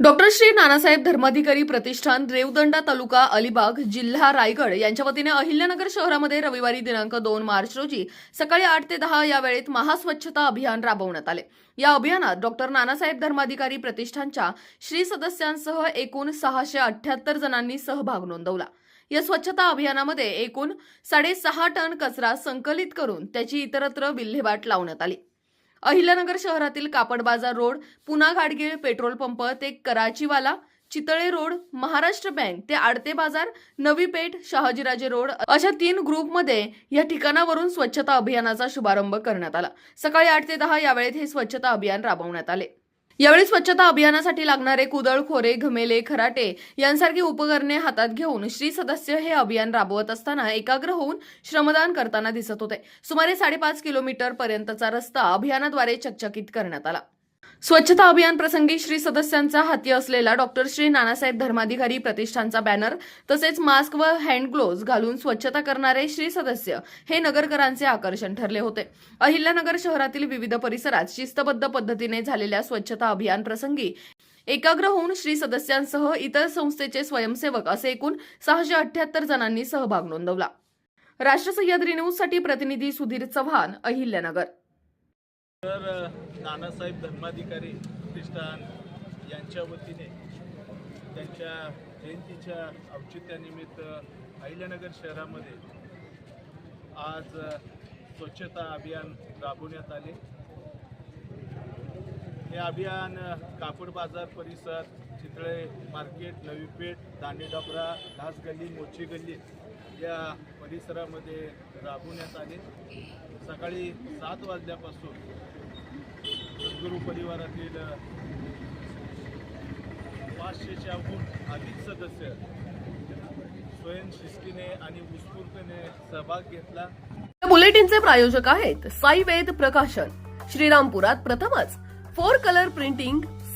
Doctor Shri Nanasaheb Dharmadhikari प्रतिष्ठान रेवदंडा तालुका अलिबाग जिल्हा रायगड यांच्या वतीने अहिल्यानगर शहरामध्ये रविवारी दिनांक दोन मार्च रोजी सकाळी आठ ते दहा या वेळेत महास्वच्छता अभियान राबवण्यात आले. या अभियानात डॉक्टर नानासाहेब धर्माधिकारी प्रतिष्ठानच्या श्री सदस्यांसह एकूण सहाशे अठ्याहत्तर जणांनी सहभाग नोंदवला. या स्वच्छता अभियानामध्ये एकूण साडेसहा टन कचरा संकलित करून त्याची इतरत्र विल्हेवाट लावण्यात आली. अहिल्यानगर शहरातील कापड बाजार रोड पुना घाडगे पेट्रोल पंप ते कराचीवाला चितळे रोड महाराष्ट्र बँक ते आडते बाजार नवी पेठ शहाजीराजे रोड अशा तीन ग्रुपमध्ये या ठिकाणावरून स्वच्छता अभियानाचा शुभारंभ करण्यात आला. सकाळी आठ ते दहा या वेळेत हे स्वच्छता अभियान राबवण्यात आले. यावेळी स्वच्छता अभियानासाठी लागणारे कुदळ खोरे घमेले खराटे यांसारखी उपकरणे हातात घेऊन श्री सदस्य हे अभियान राबवत असताना एकाग्र होऊन श्रमदान करताना दिसत होते. सुमारे साडेपाच किलोमीटर पर्यंतचा रस्ता अभियानाद्वारे चकचकीत करण्यात आला. स्वच्छता अभियान प्रसंगी श्री सदस्यांचा हाती असलेला डॉक्टर श्री नानासाहेब धर्माधिकारी प्रतिष्ठानचा बॅनर तसेच मास्क व हँड ग्लोव्ज घालून स्वच्छता करणारे श्री सदस्य हे नगरकरांचे आकर्षण ठरले होते. अहिल्यानगर शहरातील विविध परिसरात शिस्तबद्ध पद्धतीने झालेल्या स्वच्छता अभियान प्रसंगी एकाग्र होऊन श्री सदस्यांसह इतर संस्थेचे स्वयंसेवक असे एकूण सहाशे अठ्याहत्तर जणांनी सहभाग नोंदवला. राष्ट्र सह्याद्री न्यूजसाठी प्रतिनिधी सुधीर चव्हाण अहिल्यानगर. तर नानासाहेब धर्माधिकारी प्रतिष्ठान यांच्या वतीने त्यांच्या जयंतीच्या औचित्यानिमित्त अहिल्यानगर शहरामध्ये आज स्वच्छता अभियान राबवण्यात आले. हे अभियान कापड बाजार परिसर चितळे मार्केट नवी पेठ दांडेडबरा घास गल्ली मोची गल्ली या परिसरामध्ये राबवण्यात आले. सकाळी सात वाजल्यापासून सद्गुरू परिवारातील पाचशेच्याहून अधिक सदस्य स्वयंशिस्तीने आणि उत्स्फूर्तने सहभाग घेतला. बुलेटिनचे प्रायोजक आहेत साई वेद प्रकाशन. श्रीरामपुरात प्रथमच फोर कलर प्रिंटिंग